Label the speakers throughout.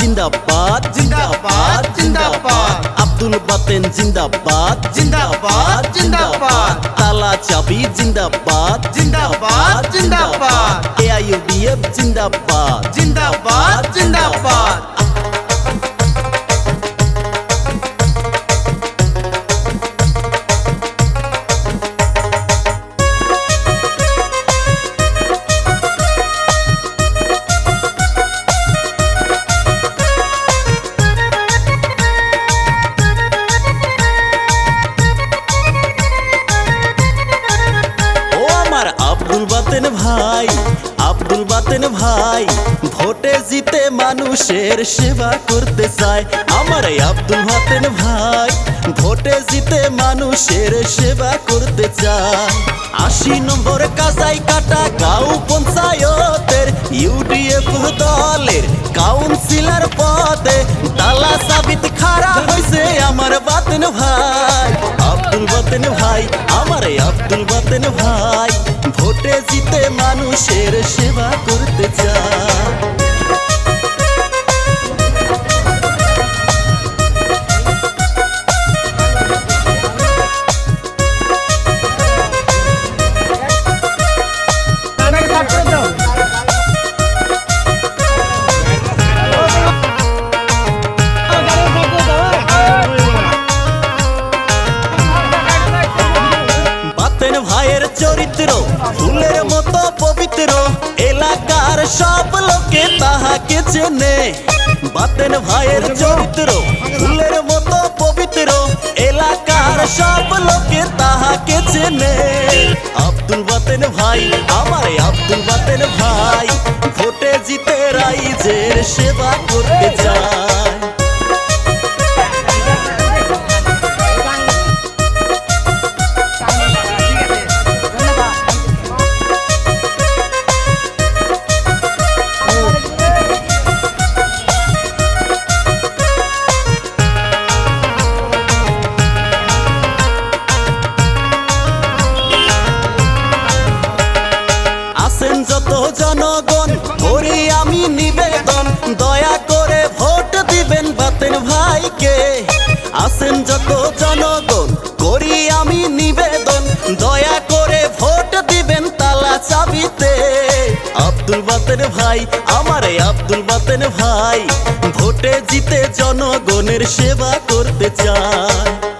Speaker 1: জিন্দাবাদ
Speaker 2: জিন্দাবাদ, জিন্দাবাদ।
Speaker 1: আব্দুল বাতেন জিন্দাবাদ
Speaker 2: জিন্দাবাদ, জিন্দাবাদ।
Speaker 1: তালা চাবি জিন্দাবাদ
Speaker 2: জিন্দাবাদ, জিন্দাবাদ।
Speaker 1: এআইইউডিএফ জিন্দাবাদ
Speaker 2: জিন্দাবাদ জিন্দাবাদ
Speaker 1: ভোটে জিতে মানুষের সেবা করতে চায় আমার আব্দুল বাতেন ভাই। ভোটে জিতে মানুষের সেবা করতে চায়। আশি নম্বর কাজাই কাটা গাঁও পঞ্চায়েতের ইউডিএফ দলের কাউন্সিলর পদে তালা সাবিত খারা হয়েছে আমার বাতেন ভাই। আব্দুল বাতেন ভাই, আমার আব্দুল বাতেন ভাই। ভোটে জিতে মানুষের সেবা করতে চায়। তাহাকে চেনে। বাতেন ভাইয়ের চরিত্র, ফুলের মতো পবিত্র। এলাকার সব লোকে তাহাকে চেনে। আব্দুল বাতেন ভাই, আমার আব্দুল বাতেন ভাই। ভোটে জিতে রাইজের সেবা করতে চায়। আছেন যত জনগণ, করি আমি নিবেদন। দয়া করে ভোট দিবেন তালা চাবিতে। আব্দুল বাতেন ভাই, আমার আব্দুল বাতেন ভাই, ভোটে জিতে জনগণের সেবা করতে চায়।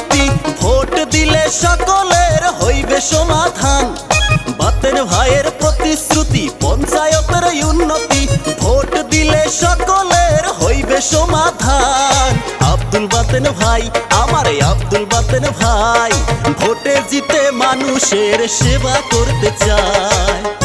Speaker 1: উন্নতি ভোট দিলে সকলের হইবে সমাধান। বাতেন ভাইয়ের প্রতিশ্রুতি, পঞ্চায়েতের উন্নতি, ভোট দিলে সকলের হইবে সমাধান। আব্দুল বাতেন ভাই, আমার আব্দুল বাতেন ভাই, ভোটে জিতে মানুষের সেবা করতে চায়।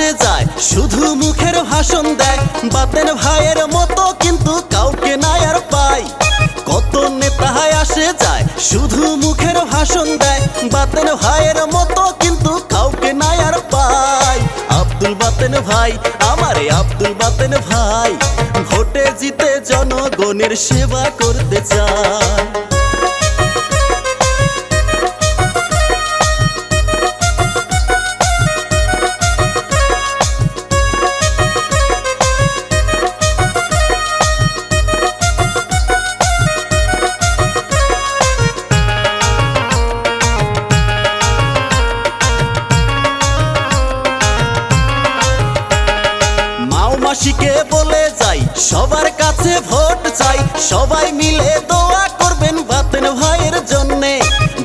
Speaker 1: নেতায় যায়। শুধু মুখের ভাষণ দেয়। বাতেন ভাইয়ের মতো কিন্তু কাউকে নাই আর পাই। কত নেতায় আসে যায়। শুধু মুখের ভাষণ দেয়। বাতেন ভাইয়ের মতো কিন্তু কাউকে নাই আর পাই। আব্দুল বাতেন ভাই, আমারে আব্দুল বাতেন ভাই। ভোটে জিতে জনগণের সেবা করতে চায় সবাই মিলে দোয়া করবেন বাতেন ভাইয়ের জন্যে।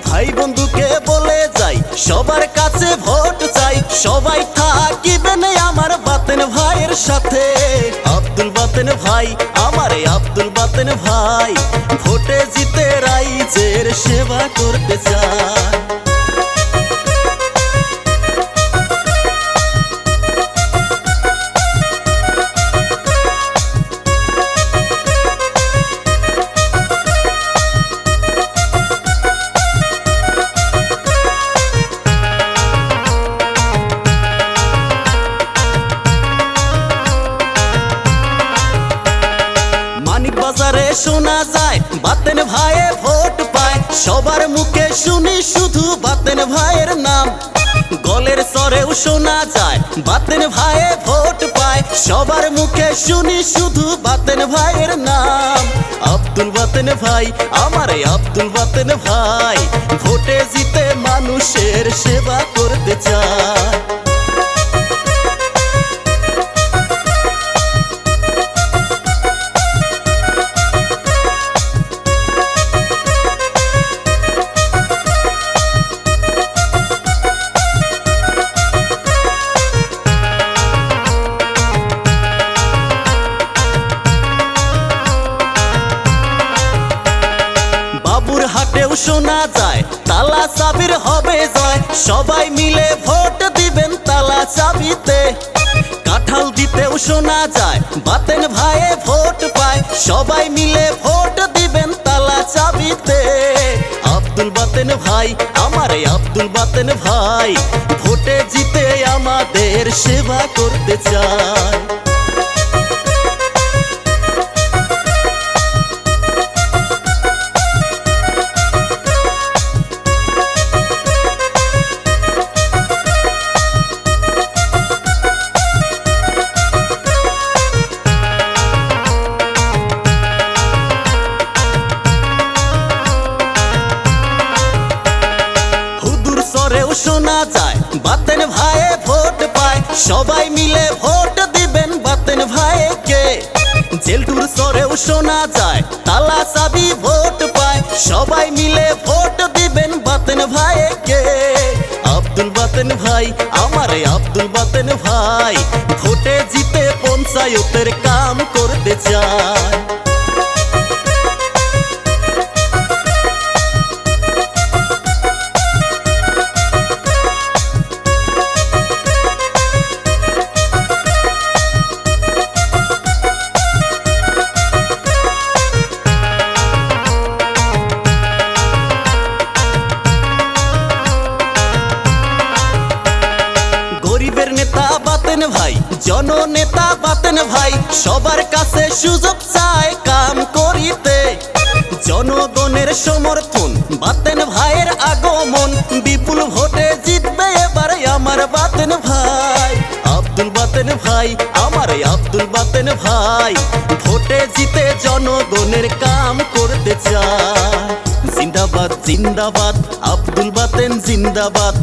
Speaker 1: ভাই বন্ধুকে বলে যাই, সবার কাছে ভোট চাই। সবাই থাকিবেন আমার বাতেন ভাইয়ের সাথে। আব্দুল বাতেন ভাই, আমার আব্দুল বাতেন ভাই। ভোটে জিতে রাইজের সেবা করতে চায় সবার মুখে শুনি শুধু বাতেন ভাইয়ের নাম। গলের স্বরেও শোনা যায়, বাতেন ভাইয়ে ভোট পায়। সবার মুখে শুনি শুধু বাতেন ভাইয়ের নাম। আব্দুল বাতেন ভাই, আমার আব্দুল বাতেন ভাই। ভোটে জিতে মানুষের সেবা করতে চায়। শোনা যায়, তালা চাবির হবে জয়। সবাই মিলে ভোট দিবেন তালা চাবিতে। কাঁঠাল দিতেও শোনা যায়, বাতেন ভাইয়ে ভোট পায়। সবাই মিলে ভোট দিবেন তালা চাবিতে। আব্দুল বাতেন ভাই, আমার আব্দুল বাতেন ভাই, ভোটে জিতে আমাদের সেবা করতে চায়। সবাই মিলে ভোট দিবেন বাতেন ভাইকে। জেলটুর সরেও শোনা যায়, তালা চাবি ভোট পায়। সবাই মিলে ভোট দিবেন বাতেন ভাইকে। আব্দুল বাতেন ভাই, আমার আব্দুল বাতেন ভাই। ভোটে জিতে পঞ্চায়েতের কাম করতে চায়। বাতেন ভাই। জননেতা বাতেন ভাই। সবার কাছে সুযোগ চায় কাম করিতে। জনগণের সমর্থন, বাতেন ভাইয়ের আগমন। বিপুল ভোটে জিতবে এবারে আমার বাতেন ভাই। আব্দুল বাতেন ভাই, আমার আব্দুল বাতেন ভাই। ভোটে জিতে জনগণের কাম করতে চায়। জিন্দাবাদ জিন্দাবাদ, আব্দুল বাতেন জিন্দাবাদ।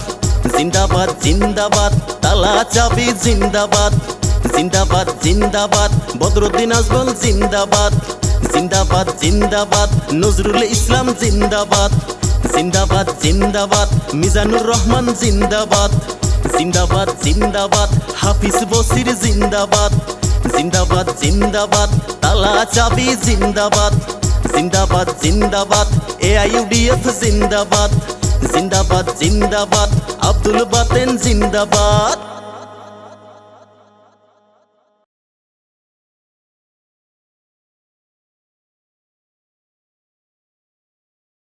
Speaker 1: জিন্দাবাদ জিন্দাবাদ, তালা চাবি জিন্দাবাদ। জিন্দাবাদ জিন্দাবাদ, বদরুদ্দিন আজমল জিন্দাবাদ। জিন্দাবাদ জিন্দাবাদ, নজরুল ইসলাম জিন্দাবাদ। জিন্দাবাদ জিন্দাবাদ, মিজানুর রহমান জিন্দাবাদ। জিন্দাবাদ জিন্দাবাদ, হাফিজ বসির জিন্দাবাদ। জিন্দাবাদ জিন্দাবাদ, তালা চাবি জিন্দাবাদ। জিন্দাবাদ জিন্দাবাদ এআইইউডিএফ জিন্দাবাদ। জিন্দাবাদ জিন্দাবাদ আব্দুল বাতেন জিন্দাবাদ